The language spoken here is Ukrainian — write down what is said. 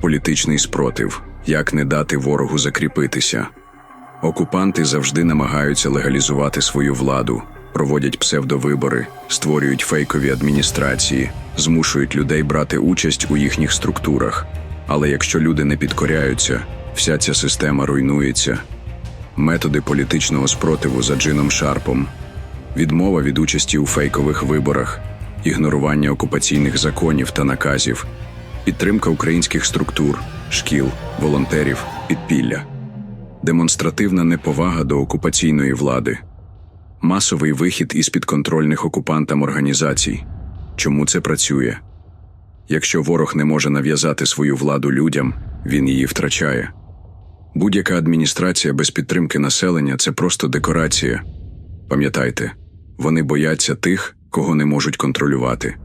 політичний спротив, як не дати ворогу закріпитися. Окупанти завжди намагаються легалізувати свою владу, проводять псевдовибори, створюють фейкові адміністрації, змушують людей брати участь у їхніх структурах. Але якщо люди не підкоряються, вся ця система руйнується. Методи політичного спротиву за Джином Шарпом, відмова від участі у фейкових виборах, ігнорування окупаційних законів та наказів, підтримка українських структур, шкіл, волонтерів, підпілля, демонстративна неповага до окупаційної влади, масовий вихід із підконтрольних окупантам організацій. Чому це працює? Якщо ворог не може нав'язати свою владу людям, він її втрачає. Будь-яка адміністрація без підтримки населення це просто декорація. Пам'ятайте, вони бояться тих, кого не можуть контролювати.